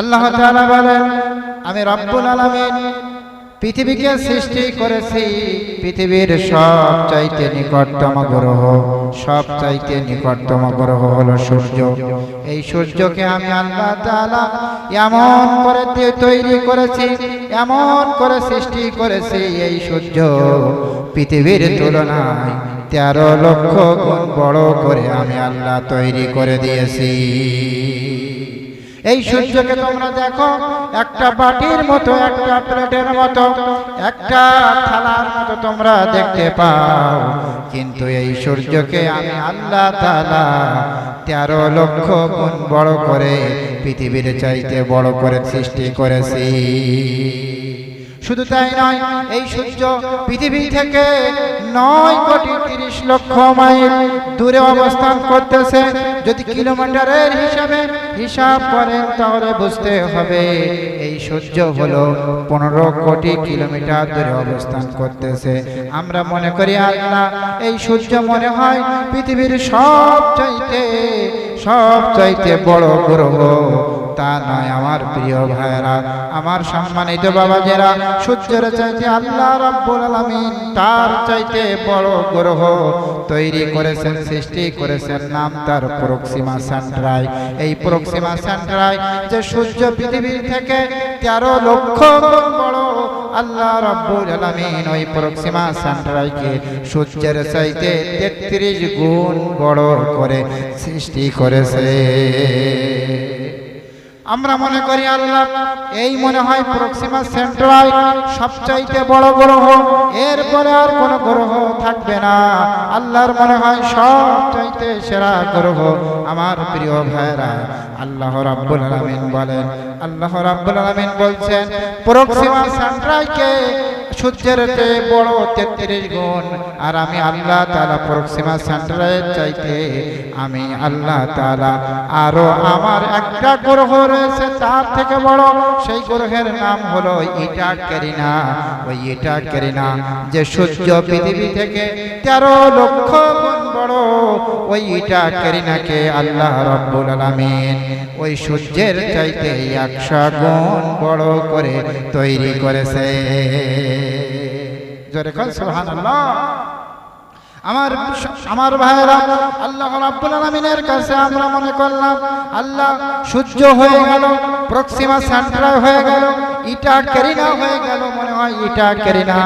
আল্লাহ বলেন, আমি রব্বুল আলামিন পৃথিবীকে সৃষ্টি করেছি, পৃথিবীর সব চাইতে নিকটতম গ্রহ। সব চাইতে নিকটতম গ্রহ হলো সূর্য। এই সূর্যকে আমি আল্লাহ এমন করে তৈরি করেছি, এমন করে সৃষ্টি করেছি এই সূর্য। পৃথিবীর তুলনায় তেরো লক্ষ গুণ বড় করে আমি আল্লাহ তৈরি করে দিয়েছি। এই সূর্যকে তোমরা দেখো, একটা বাটির মতো, একটা প্লেটের মতো, একটা থালার মতো তোমরা দেখতে পাও। কিন্তু এই সূর্যকে আমি আল্লাহ তালা তেরো লক্ষ গুণ বড় করে পৃথিবীর চাইতে বড় করে সৃষ্টি করেছি। শুধু তাই নয়, এই সূর্য পৃথিবী থেকে নয় কোটি তিরিশ লক্ষ মাইল দূরে অবস্থান করতেছে। যদি কিলোমিটারের হিসাবে হিসাব করেন, তাহলে বুঝতে হবে এই সূর্য হলো পনেরো কোটি কিলোমিটার দূরে অবস্থান করতেছে। আমরা মনে করি, আল্লাহ, এই সূর্য মনে হয় পৃথিবীর সব চাইতে সব চাইতে বড় গ্রহ। তা নয় আমার প্রিয় ভাইরা আমার সম্মানিত বাবাজেরা, সূর্যের চাইতে আল্লাহ রাব্বুল আলামিন তার চাইতে বড় গ্রহ তৈরি করেছেন, সৃষ্টি করেছেন নাম তার প্রক্সিমা সেন্ট্রাই এই প্রক্সিমা সেন্ট্রাই যে সূর্য পৃথিবীর থেকে তেরো লক্ষ বড়, আল্লাহ রাব্বুল আলামিন ওই প্রক্সিমা সেন্ট্রাইকে সূর্যের চাইতে তেত্রিশ গুণ বড় করে সৃষ্টি করেছে। আমরা মনে করি আল্লাহ, এই মনে হয় প্রক্সিমা সেন্ট্রাল সবচাইতে বড় গ্রহ। এরপরে আর কোনো গ্রহ থাকবে না। আল্লাহর মনে হয় সবচাইতে সেরা গ্রহ আমার প্রিয় ভাইরা আল্লাহ রাব্বুল আলামিন বলেন, আল্লাহ রাব্বুল আলামিন বলছেন প্রক্সিমা সেন্ট্রালকে সূর্যের চেয়ে বড় তেত্রিশ গুণ। আর আমি আল্লাহ তালা প্রক্সিমা সেন্টারের চাইতে, আমি আল্লাহ তালা আরও আমার একটা গ্রহ রয়েছে, তার থেকে বড়। সেই গ্রহের নাম হলো ইটা কেরিনা ওই ইটা কেরিনা যে সূর্য পৃথিবী থেকে তেরো লক্ষ গুণ বড় ওই ইটা কেরিনাকে আল্লাহ রব্বুল আলামিন। ওই সূর্যের চাইতে একশো গুণ বড় করে তৈরি করেছে। জোরে কর সুবহানাল্লাহ। আমার আমার ভাইরা আল্লাহ রাব্বুল আলামিনের কাছে আমরা মনে করলাম, আল্লাহ সূর্য হয়ে গেল, প্রক্সিমা সেন্ট্রা হয়ে গেল, ইটা কেরিনা হয়ে গেল, মনে হয় ইটা কেরিনা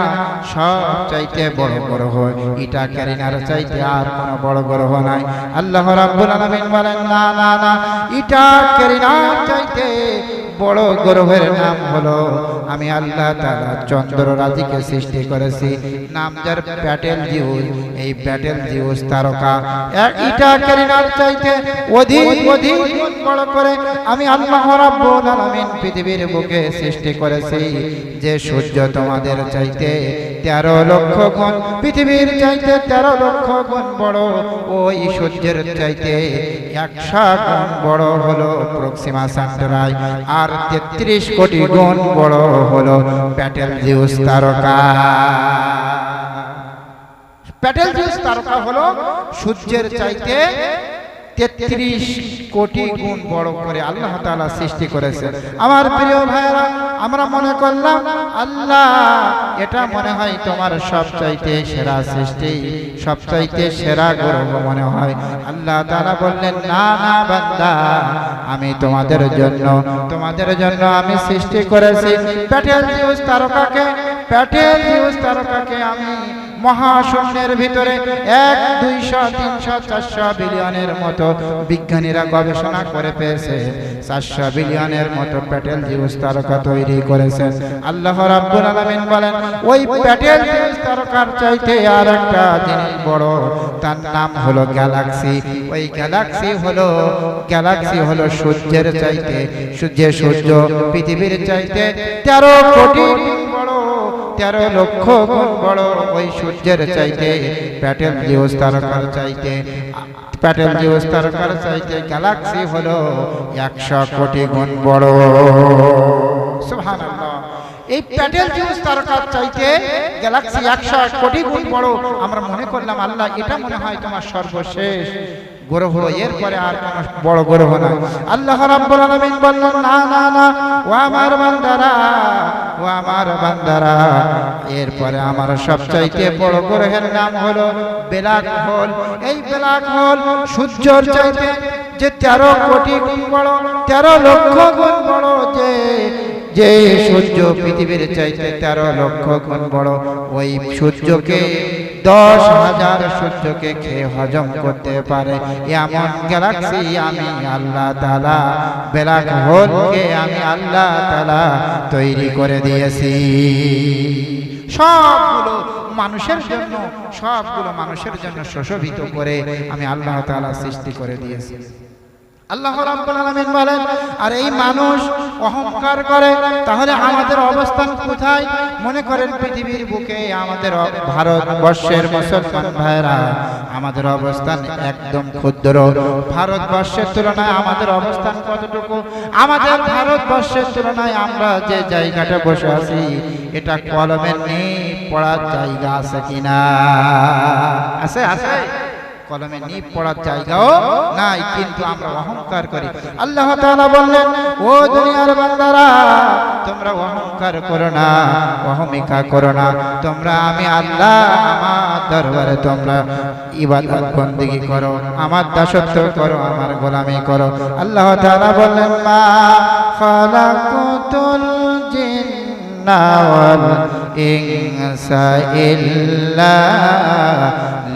সব চাইতে বড় বড় গ্রহ, ইটা কেরিনার চাইতে আর কোনো বড় গ্রহ নাই। আল্লাহ রাব্বুল আলামিন বলেন, না না না, ইটা কেরিনার চাইতে বড় গ্রহের নাম হলো, আমি আল্লাহ তাআলা চন্দ্র রাজিকে সৃষ্টি করেছি। নাম যার প্যাটেল জিউস, এই প্যাটেল জিউস তারকা। এটা কেরিনার চাইতে অধিক অধিক বড় করে আমি আল্লাহ রাব্বুল আলামিন পৃথিবীর বুকে সৃষ্টি করেছি। যে সূর্য তোমাদের চাইতে তেরো লক্ষ গুণ, পৃথিবীর চাইতে তেরো লক্ষ গুণ বড়, ওই সূর্যের চাইতে একশো গুণ বড় হলো প্রক্সিমা সেন্টারাই আর তেত্রিশ কোটি গুণ বড় হলো প্যাটেল জিউস তারকা। প্যাটেল জিউস তারকা হলো সূর্যের চাইতে তেত্রিশ কোটি গুণ বড় করে আল্লাহ তালা সৃষ্টি করেছে আমার প্রিয় ভাইরা আমরা মনে করলাম আল্লাহ এটা মনে হয় তোমার সবচাইতে সেরা সৃষ্টি সবচাইতে সেরা গ্রহ মনে হয়। আল্লাহ তাআলা বললেন না না বান্দা আমি তোমাদের জন্য তোমাদের জন্য আমি সৃষ্টি করেছি। প্যাটেল জিউস তারকাকে প্যাটেল জিউস তারকাকে আমি মহাশূন্যের ভিতরে এক, দুইশো, তিনশো, চারশো বিলিয়নের মতো বিজ্ঞানীরা গবেষণা করে পেয়েছে। চারশো বিলিয়নের মতো প্যাটেল জিউস তারকা তৈরি করেছেন। আল্লাহ রাব্বুল আলামিন বলেন, ওই প্যাটেল জিউস তারকার চাইতে আর একটা জিনিস বড়। তার নাম হলো গ্যালাক্সি। ওই গ্যালাক্সি হলো গ্যালাক্সি হলো সূর্যের চাইতে সূর্যের সূর্য, পৃথিবীর চাইতে তেরো কোটি তেরো লক্ষ গুণ বড় ওই সূর্যের চাইতে প্যাটেল জিউস তারকার চাইতে। প্যাটেল জিউস তারকার চাইতে গ্যালাক্সি হলো একশো কোটি গুণ বড়। সুবহানাল্লাহ। এই প্যাটেল জিউস তারকার চাইতে গ্যালাক্সি একশো কোটি গুণ বড়। আমরা মনে করলাম, আল্লাহ, এটা মনে হয় তোমার সর্বশেষ। গ্রহ এরপরে আর কোনো বড় গ্রহ না আল্লাহ রাব্বুল আলামিন বললেন না না না ও আমার বান্দারা ও আমার বান্দারা। এরপরে আমার সবচাইতে বড় গ্রহের নাম হলো ব্ল্যাক হোল। এই ব্ল্যাক হোল সূর্যর চাইতে যে তেরো কোটি গুণ বড় তেরো লক্ষ গুণ বড় যে যে সূর্য পৃথিবীর চাইতে তেরো লক্ষ গুণ বড়, ওই সূর্যকে দশ হাজার সূর্যকে খেয়ে হজম করতে পারে? এমন গ্যালাক্সি আমি আল্লাহ তালা ব্ল্যাক হোলকে আমি আল্লাহ তালা তৈরি করে দিয়েছি। সবগুলো মানুষের জন্য, সবগুলো মানুষের জন্য সুশোভিত করে আমি আল্লাহ তালা সৃষ্টি করে দিয়েছি। আল্লাহ রাব্বুল আলামিন বলেন, আর এই মানুষ অহংকার করে, তাহলে আমাদের অবস্থান কোথায়? মনে করেন পৃথিবীর বুকে আমাদের ভারতবর্ষের মুসলমান ভাইরা আমাদের অবস্থান একদম ক্ষুদ্র। ভারতবর্ষের তুলনায় আমাদের অবস্থান কতটুকু? আমাদের ভারতবর্ষের তুলনায় আমরা যে জায়গাটা বসে আছি, এটা কলমের নেই, পড়ার জায়গা আছে কিনা? আছে আছে? কলমে নিপ পড়ার জায়গাও নাই, কিন্তু আমরা অহংকার করি। আল্লাহ তাআলা বললেন, ও দুনিয়ার বান্দারা, তোমরা অহংকার করো না, অহমিকা করো না। তোমরা আমি আল্লাহ, আমার দরবারে তোমরা ইবাদত বন্দেগী করো, আমার দাসত্ব করো, আমার গোলামি করো। আল্লাহ তাআলা বললেন, মা খালাকুতুল জিন্না ওয়াল ইল্লা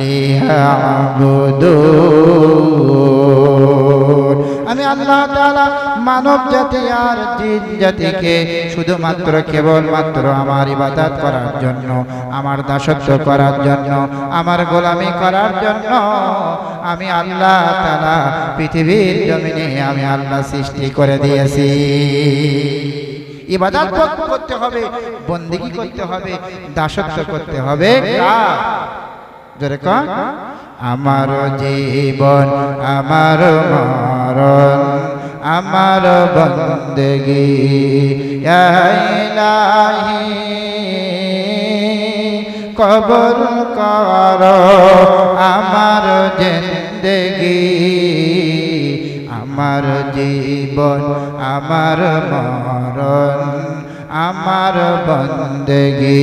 লিয়াবুদুন আমি আল্লাহ তাআলা মানব জাতি আর জিন জাতিকে শুধুমাত্র কেবলমাত্র আমার ইবাদত করার জন্য, আমার দাসত্ব করার জন্য, আমার গোলামি করার জন্য আমি আল্লাহ তাআলা পৃথিবীর জমিনে আমি আল্লাহ সৃষ্টি করে দিয়েছি। ইবাদত করতে হবে বন্দিগি করতে হবে দাসত্ব করতে হবে। আমার জীবন আমার মরণ আমার বন্দেগি। কবর কর আমার জিন্দেগি। আমার জীবন, আমার মরণ, আমার বন্দেগি।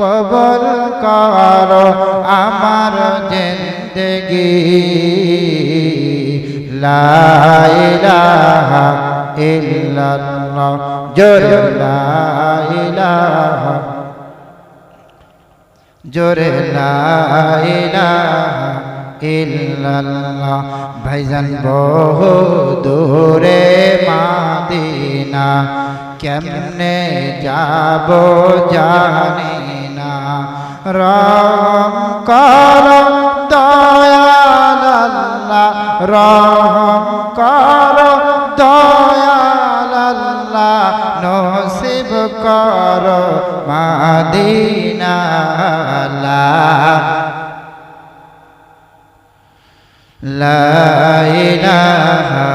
কবল কর আমার জিন্দেগি। লা ইলাহা ইল্লাল্লাহ, জোরে লা ইলাহা জোরে ইল্লাল্লাহ। ভাইজান, বহু দূরে মাদিনা, কেমনে যাব জানি না রহম কর দয়াল আল্লাহ রহম কর দয়াল আল্লাহ নসিব কর মদিনা লা ইলাহা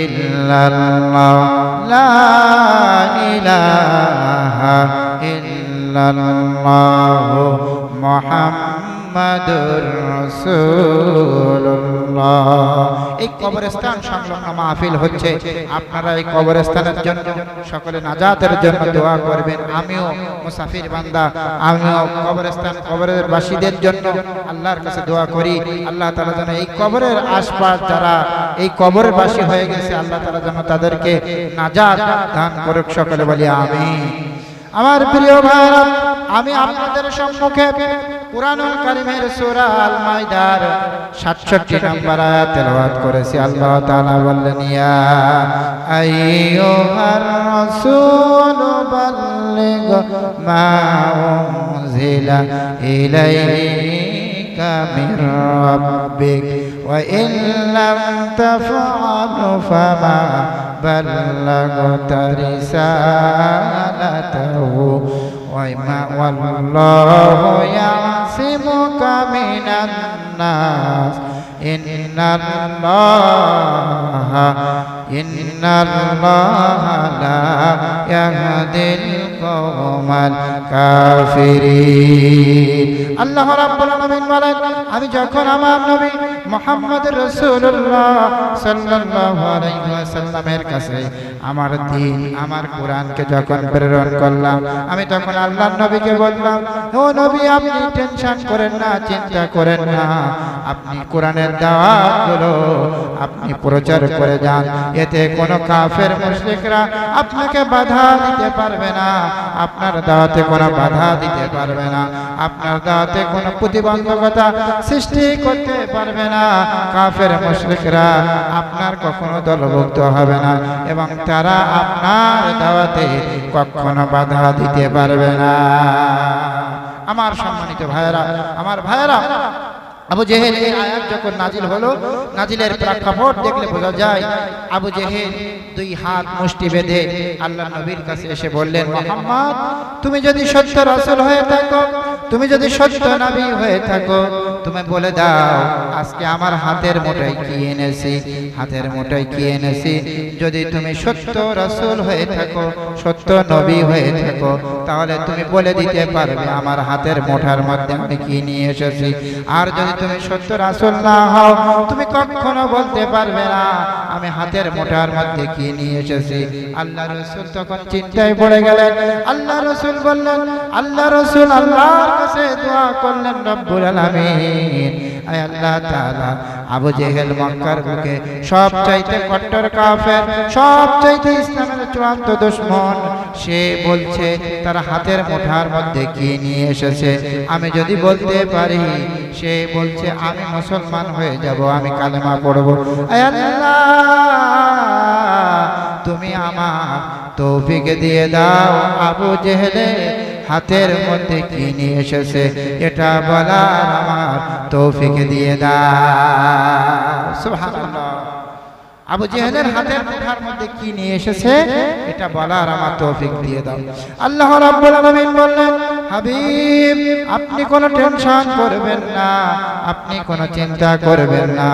ইল্লাল্লাহ। লা ইলাহা ইল্লাল্লাহ। মুহাম্মদ মোহাম্মদুর এই মাহফিল হচ্ছে আপনারা এই জন্য সকলে নাজাতের জন্য দোয়া করবেন। আমিও বান্দা, আমিও জন্য আল্লাহর কাছে করি। আল্লাহ যেন এই কবরের আশপাশ যারা এই কবরের বাসী হয়ে গেছে, আল্লাহ তারা যেন তাদেরকে নাজাত ধান করুক সকলে বলি আমি আমার প্রিয় ভাইরা আমি আপনাদের সম্মুখে কুরআনুল কারীমের সূরা আল মাইদার 67 নম্বর আয়াত তেলাওয়াত করেছি আল্লাহ তাআলা বললেন ইয়া আইয়ুহার রাসূল বাল্লিগ মা উনজিলা ইলাইকা মির রাব্বিক ওয়া ইন লাম তাফআলু ফামা بلغت رسالته وما والله يعصمك من الناس إن الله إن الله لا يهدي আমি যখন আমার নবী মোহাম্মদ কাছে আমার দিন, আমার কোরআনকে যখন প্রেরণ করলাম, আমি তখন আল্লাহর নবীকে বললাম, ও নবী, আপনি টেনশন করেন না, চিন্তা করেন না। আপনি কোরআনের দাওয়া আপনি প্রচার করে যান। এতে কোনো কাফের মুসলিকরা আপনাকে বাধা দিতে পারবে না। আপনার দাওয়াতে কোনো বাধা দিতে পারবে না। আপনার দাওয়াতে কোনো প্রতিবন্ধকতা সৃষ্টি করতে পারবে না। কাফের মুশরিকরা আপনার কখনো দলভুক্ত হবে না এবং তারা আপনার দাওয়াতে কখনো বাধা দিতে পারবে না। আমার সম্মানিত ভাইয়েরা, আমার ভাইয়েরা আবু জেহেল এই আয়াত যখন নাজিল হলো, নাজিলের প্রেক্ষাপট দেখলে বোঝা যায়, আবু জেহেল দুই হাত মুষ্টি বেঁধে আল্লাহ নবীর কাছে এসে বললেন, মোহাম্মদ, তুমি যদি সত্য রাসূল হয়ে থাকো, তুমি যদি সত্য নবী হয়ে থাকো, তুমি বলে দাও, আজকে আমার হাতের মুঠোয় কি এনেছি? হাতের মুঠোয় কি এনেছি? যদি তুমি সত্য রাসূল হয়ে থাকো, সত্য নবী হয়ে থাকো, তাহলে তুমি বলে দিতে পারবে, আমার হাতের মুঠার মধ্যে আমি কি নিয়ে এসেছি? আর যদি তুমি সত্য রাসুল না হও, তুমি কখনো বলতে পারবে না। আমি হাতের মোটার মধ্যে কি নিয়ে এসেছি? আল্লাহ রসুল তখন চিন্তায় পড়ে গেলেন। আল্লাহ রসুল বললেন, আল্লাহ রসুল আল্লাহ করলেন রব্বুল আলামিন। আয় আল্লাহ তাআলা। আবু জেহেল মক্কার বুকে সব চাইতে কট্টর কাফের সব চাইতে ইসলামের চূড়ান্ত দুশ্মন। সে বলছে তার হাতের মুঠার মধ্যে কি নিয়ে এসেছে? আমি যদি বলতে পারি সে বলছে আমি মুসলমান হয়ে যাব আমি কালেমা পড়ব। আয় আল্লাহ তুমি আমার তৌফিক দিয়ে দাও আবু জেহেলে হাতের মধ্যে কি নিয়ে এসেছে, এটা বলার আমার তৌফিক দিয়ে দাও। আবু জেহেলের হাতের মুঠার মধ্যে কি নিয়ে এসেছে, এটা বলার আমার তৌফিক দিয়ে দাও। আল্লাহ রাব্বুল আলামিন বললেন, হাবিব, আপনি কোনো টেনশন করবেন না, আপনি কোনো চিন্তা করবেন না,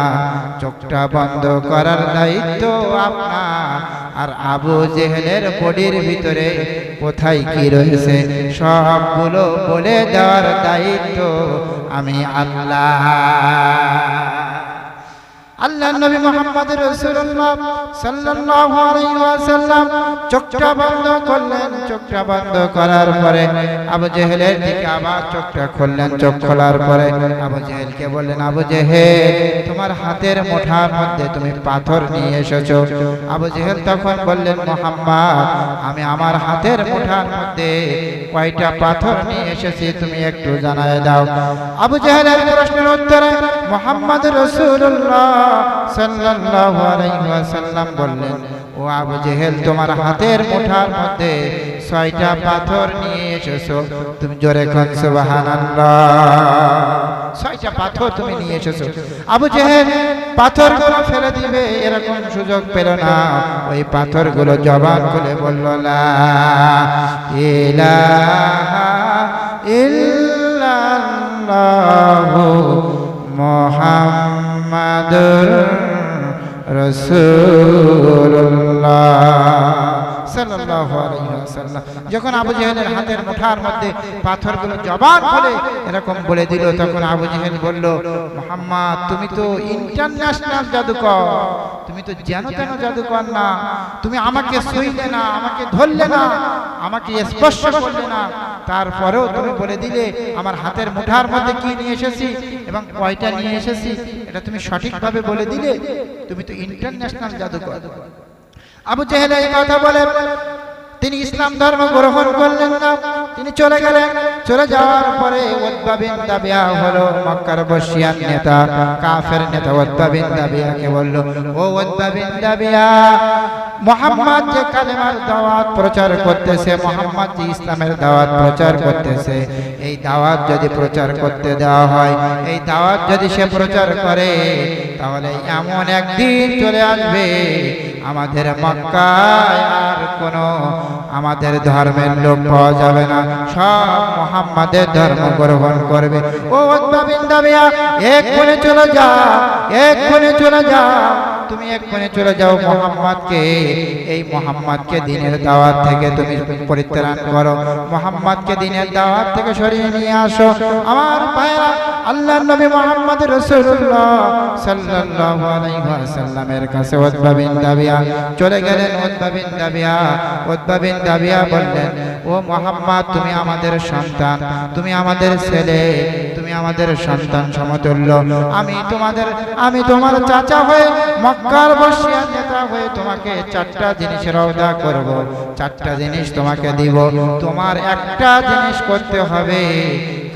চোখটা বন্ধ করার দায়িত্ব আপনার। আর আবু জেহেলের বডির ভিতরে কোথায় কি রয়েছে সবগুলো বলে দেওয়ার দায়িত্ব আমি আল্লাহ। আল্লাহ নবী মোহাম্মদ রাসূলুল্লাহ সাল্লাল্লাহু আলাইহি ওয়াসাল্লাম চোখটা বন্ধ করলেন, চোখটা বন্ধ করার পরে আবু জেহেলের দিকে আবার চোখটা খুললেন, চোখ খোলার পরে আবু জেহেলকে বললেন, আবু জেহেল, তোমার হাতের মুঠার মধ্যে তুমি পাথর নিয়ে এসেছ। আবু জেহেল তখন বললেন, মোহাম্মদ, আমি আমার হাতের মুঠার মধ্যে কয়টা পাথর নিয়ে এসেছি, তুমি একটু জানায় দাও। আবু জেহেলের প্রশ্নের উত্তরে মোহাম্মদ রাসূলুল্লাহ সাল্লাল্লাহু আলাইহি ওয়াসাল্লাম বললেন, ও আবু জেহেল, তোমার হাতের মুঠার মধ্যে ছয়টা পাথর নিয়ে এসেছ। তুমি জোরে কোন, সুবহানাল্লাহ। ছয়টা পাথর তুমি নিয়ে এসেছ। আবু জেহেল, পাথরগুলো ফেলে দিবে, এরকম সুযোগ পেল না। ওই পাথরগুলো জবান খুলে বলল, লা ইলাহা ইল্লাল্লাহু মোহাম্মদুর রাসূলুল্লাহ। যখন আবু জেহেলের হাতের মুঠার মধ্যে পাথরগুলো জবান খুলে এরকম বলে দিল, তখন আবু জেহেল বলল, মোহাম্মদ, তুমি তো ইন্টারন্যাশনাল জাদুকর। তুমি তো যেন তেন জাদুকর না। তুমি আমাকে সইলে না, আমাকে ধরলে না, আমাকে স্পর্শ করলে না। তারপরেও তুমি বলে দিলে, আমার হাতের মুঠার মধ্যে কি নিয়ে এসেছি এবং কয়টা নিয়ে এসেছি, এটা তুমি সঠিকভাবে বলে দিলে। তুমি তো ইন্টারন্যাশনাল জাদুকর। আবু জেহেল এই কথা বলে, তিনি ইসলাম ধর্ম গ্রহণ করলেন না। তিনি চলে গেলেন। চলে যাওয়ার পরে উদ্বা বিন দাবিয়া হলো মক্কার বসিয়ান নেতা, কাফের নেতা। উদ্বা বিন দাবিয়াকে বলল, ও উদ্বা বিন দাবিয়া মোহাম্মদ যে কালেমার দাওয়াত প্রচার করতেছে, মোহাম্মদ যে ইসলামের দাওয়াত প্রচার করতেছে, এই দাওয়াত যদি প্রচার করতে দেওয়া হয়, এই দাওয়াত যদি সে প্রচার করে, তাহলে এমন একদিন চলে আসবে আমাদের মক্কায় আর কোনো আমাদের ধর্মের লোক পাওয়া যাবে না। সব মোহাম্মদের ধর্ম গ্রহণ করবে। ও উদ্ভাবিন এক কোণে চলে যা এক কোণে চলে যা। তুমি এক কোণে চলে যাও মোহাম্মদকে। এই মোহাম্মদকে দিনের দাওয়াত থেকে তুমি পরিত্রাণ করো। মোহাম্মদকে দিনের দাওয়াত থেকে সরিয়ে নিয়ে আসো। আমার ভাইরা আল্লাহ নবী মোহাম্মদ রাসূলুল্লাহ সাল্লাল্লাহু আলাইহি ওয়াসাল্লামের কাছে উতবা বিন দাবিয়া চলে গেলেন। উতবা বিন দাবিয়া উতবা বিন দাবিয়া বললেন, ও মোহাম্মদ, তুমি আমাদের সন্তান, তুমি আমাদের ছেলে, তুমি আমাদের সন্তান সমতুল্য। আমি তোমাদের, আমি তোমার চাচা হয়ে মক্কার বসিয়া নেতা হয়ে তোমাকে চারটা জিনিসের অবদা করব। চারটা জিনিস তোমাকে দিব। তোমার একটা জিনিস করতে হবে।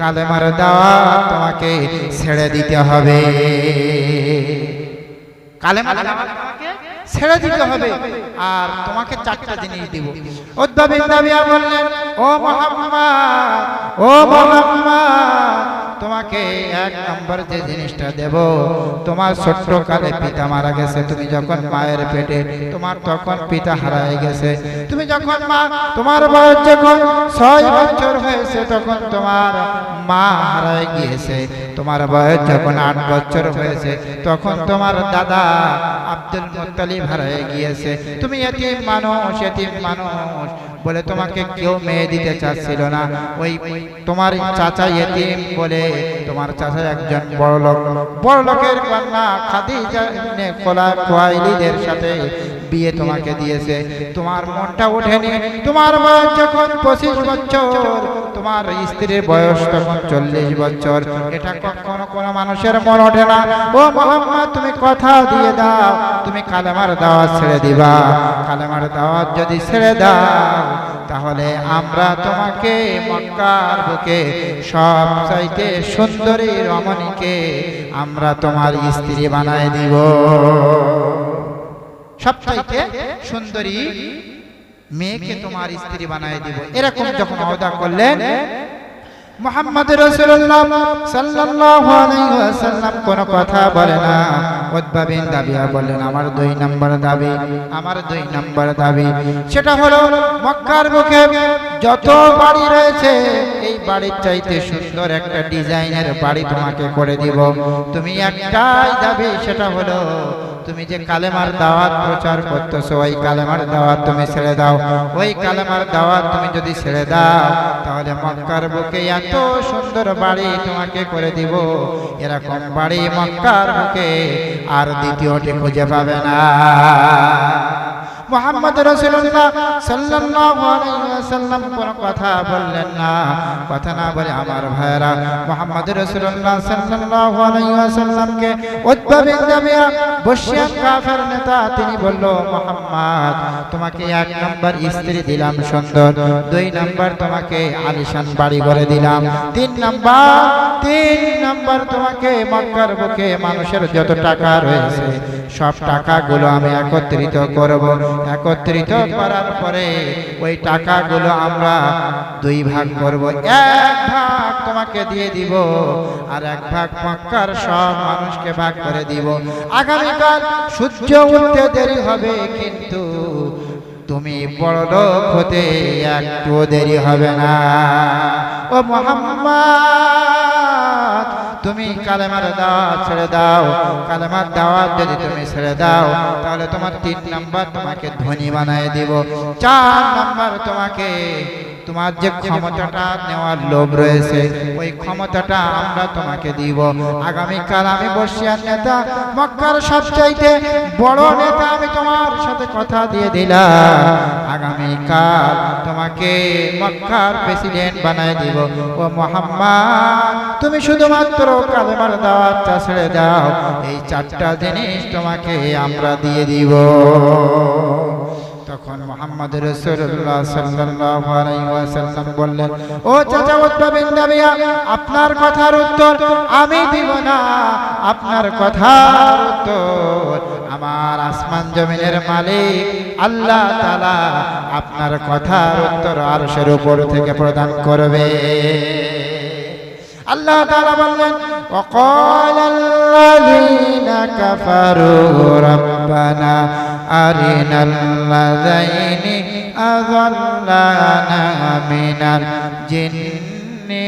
কালেমার দাওয়া তোমাকে ছেড়ে দিতে হবে। কালেমার তোমাকে ছেড়ে দিতে হবে। আর তোমাকে চারটা জিনিস দিব। উদ্ভাবিন দাবিয়া বললেন, ও মোহাম্মদ ও মোহাম্মদ তোমাকে এক নম্বর যে জিনিসটা দেব, তোমার ছোট্ট কালে পিতা মারা গেছে, তুমি যখন মায়ের পেটে, তোমার তখন পিতা হারায় গেছে। তুমি যখন মা, তোমার বয়স যখন ছয় বছর হয়েছে, তখন তোমার মা হারায় গিয়েছে। তোমার বয়স যখন আট বছর হয়েছে, তখন তোমার দাদা আব্দুল মুত্তালিব হারায় গিয়েছে। তুমি এতিম মানুষ এতিম মানুষ। বলে তোমাকে কেউ মেয়ে দিতে চাচ্ছিল না। ওই তোমার চাচা এতিম বলে, তোমার চাচা একজন বড় লোক বড় লোকের কন্যা খাদিজা খোলা খোয়াইলিদের সাথে বিয়ে তোমাকে দিয়েছে। তোমার মনটা ওঠেনি। তোমার বয়স যখন পঁচিশ বছর তোমার স্ত্রীর বয়স তখন চল্লিশ বছর। এটা কখনো কোনো মানুষের মন ওঠে না। ও মোহাম্মদ তুমি কথা দিয়ে দাও। তুমি কালেমার দাওয়াত ছেড়ে দিবা। কালেমার দাওয়াত যদি ছেড়ে দাও তাহলে আমরা তোমাকে মক্কার বুকে সব চাইতে সুন্দরী রমণীকে আমরা তোমার স্ত্রী বানায় দিব। সবচাইতে সুন্দরী মেয়েকে তোমার স্ত্রী বানায় দিব। এরকম যখন আওদা করলেন মোহাম্মদ রাসূলুল্লাহ সাল্লাল্লাহু আলাইহি ওয়াসাল্লাম কোন কথা বলে না। উতবা বিন দাবিয়া বললেন আমার দুই নম্বর দাবি আমার দুই নম্বর দাবি। সেটা হলো মক্কার বুকে যত বাড়ি রয়েছে এই বাড়ির চাইতে সুন্দর একটা ডিজাইনের বাড়ি তোমাকে করে দিব। তুমি একটাই দাবি সেটা হলো তুমি যে কালেমার দাওয়াত প্রচার করতেছো ওই কালেমার দাওয়াত তুমি ছেড়ে দাও। ওই কালেমার দাওয়াত তুমি যদি ছেড়ে দাও তাহলে মক্কার বুকে এত সুন্দর বাড়ি তোমাকে করে দিব। এরকম বাড়ি মক্কার বুকে আর দ্বিতীয়টি খুঁজে পাবে না। মোহাম্মদ রসুল্লাহ সাল্লাল্লাহু আলাইহি ওয়াসাল্লাম কোন কথা বললেন না। কথা না বলে আমার ভাইরা মোহাম্মদ রসুল্লাহ সাল্লাল্লাহু আলাইহি ওয়াসাল্লামকে উতবা বিন জামিয়া কাফের নেতা, তিনি বলল, মোহাম্মদ, তোমাকে এক নাম্বার স্ত্রী দিলাম সুন্দর, দুই নাম্বার তোমাকে আলিশান বাড়ি করে দিলাম, তিন নাম্বার তিন নাম্বার তোমাকে মক্কার বুকে মানুষের যত টাকা রয়েছে, সব টাকাগুলো আমি একত্রিত করব। একত্রিত করার পরে ওই টাকাগুলো আমরা দুই ভাগ করব। এক ভাগ তোমাকে দিয়ে দিব আর এক ভাগ মক্কার সব মানুষকে ভাগ করে দিব। আগামীকাল সূর্য উঠতে দেরি হবে কিন্তু তুমি বড় লোক হতে একটু দেরি হবে না। ও মোহাম্মদ! তুমি কালেমার দাওয়া ছেড়ে দাও। কালেমার দাওয়াত যদি তুমি ছেড়ে দাও, তাহলে তোমার তিন নাম্বার তোমাকে ধনী বানায় দিব। চার নাম্বার তোমাকে তোমার যে ক্ষমতাটা নেওয়ার লোভ রয়েছে, ওই ক্ষমতাটা আমরা তোমাকে দিব। আগামীকাল আমি বর্ষিয়ার নেতা, মক্কার সবচাইতে বড় নেতা আমি তোমার সাথে কথা দিয়ে দিলাম। আগামীকাল তোমাকে মক্কার প্রেসিডেন্ট বানায় দিব। ও মোহাম্মদ, তুমি শুধুমাত্র কালেমার দাওয়াতটা ছেড়ে দাও। এই চারটা জিনিস তোমাকে আমরা দিয়ে দিব। তখন মোহাম্মদ রাসূলুল্লাহ সাল্লাল্লাহু আলাইহি ওয়াসাল্লাম বললেন ও চাচা উতবা বিন দাবিয়া আপনার কথার উত্তর আমি দিব না আপনার কথার উত্তর আমার আসমান জমিনের মালিক আল্লাহ তাআলা আপনার কথার উত্তর আরশের উপর থেকে প্রদান করবে আল্লাহ তাআলা বললেন وقال الذين كفروا ربنا أرنا الذين أضلانا من الجن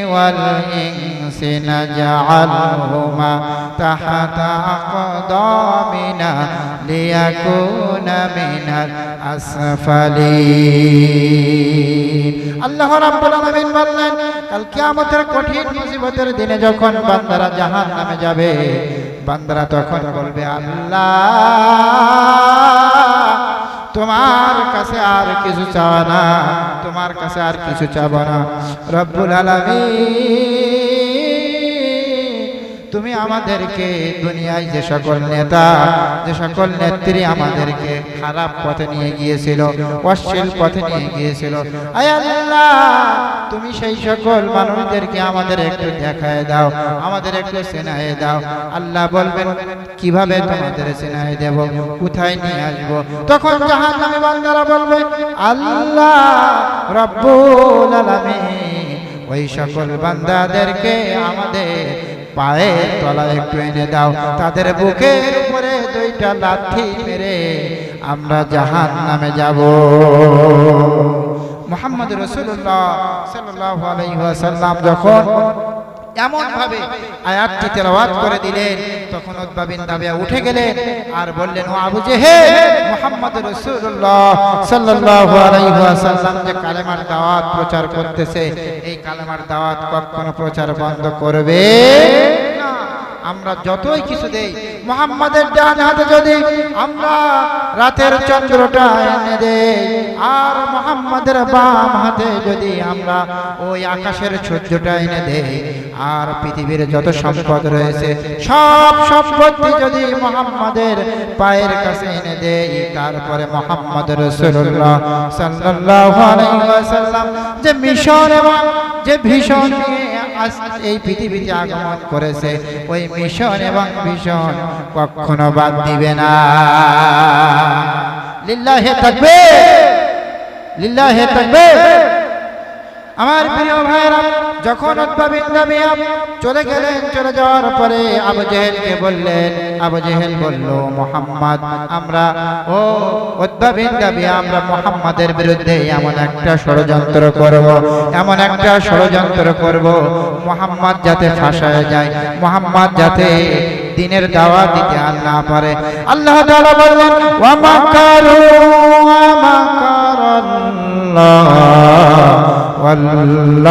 والإنس نجعلهما تحت أقدامنا ليكون من الأسفلين আল্লাহ রাব্বুল আলামিন বললেন কাল কিয়ামতের কঠিন মুসিবতের দিনে যখন বান্দারা জাহান্নামে যাবে বান্দারা তখন বলবে, আল্লাহ, তোমার কাছে আর কিছু চাওয়া না, তোমার কাছে আর কিছু চাব না। রব্বুল আলামিন, তুমি আমাদেরকে দুনিয়ায় যে সকল নেতা, যে সকল নেত্রী আমাদেরকে খারাপ পথে নিয়ে গিয়েছিল, অশ্লীল পথে নিয়ে গিয়েছিল। আল্লাহ তুমি সেই সকল মানুষদেরকে আমাদের একটু দেখায় দাও, আমাদের একটু সেনায় দাও। আল্লাহ বলবেন, কীভাবে তোমাদের সেনায় দেব? কোথায় নিয়ে আসব? তখন জাহান নামে বান্দারা বলবে, আল্লাহ রব্বুল আলামিন, ওই সকল বান্দাদেরকে আমাদের পায়ের তলায় একটু এনে দাও। তাদের বুকের উপরে দুইটা লাথি মেরে আমরা জাহান নামে যাব। মোহাম্মদ রসুল্লাহ সাল্লাল্লাহু আলাইহি ওয়াসাল্লাম যখন এমন ভাবে আয়াতটি তেলাওয়াত করে দিলেন, তখন উতবা বিন রাবিয়া উঠে গেলেন আর বললেন, ও আবু জেহেল, মুহাম্মদ রাসূলুল্লাহ সাল্লাল্লাহু আলাইহি ওয়াসাল্লাম যে কালেমার দাওয়াত প্রচার করতেছে, এই কালেমার দাওয়াত কখনো প্রচার বন্ধ করবে? আমরা যতই কিছু দেই, মোহাম্মদের ডান হাতে যদি আমরা রাতের চন্দ্রটা এনে দেই, আর মোহাম্মদের বাম হাতে যদি আমরা ওই আকাশের সূর্যটা এনে দেই, আর পৃথিবীর যত সম্পদ রয়েছে, সব সম্পত্তি যদি মোহাম্মদের পায়ের কাছে এনে দেই, তারপরে মোহাম্মদ রসুল্লাহ ওয়াসাল্লাম যে মিশন এবং যে ভীষণ নিয়ে আজ এই পৃথিবীতে আগমন করেছে। ওই মিশন এবং ভীষণ কখনো বাদ দিবে না। লিল্লাহে থাকবে লিল্লাহে থাকবে আমার প্রিয় ভাইরা যখন উদ্ভাবিত নামে চলে গেলেন, চলে যাওয়ার পরে আবু জেহেলকে বললেন, আবু জেহেল বলল, মোহাম্মদ, আমরা, ও উদ্ভাবিত নামে আমরা মোহাম্মদের বিরুদ্ধে এমন একটা ষড়যন্ত্র করব, এমন একটা ষড়যন্ত্র করব, মোহাম্মদ যাতে ফাঁসায় যায়, মোহাম্মদ যাতে দিনের দাওয়া দিতে আর না পারে। আল্লাহ তাআলা বললেন, ওয়া মাকারু ওয়া মাকারাল্লাহ ওয়াল্লাহ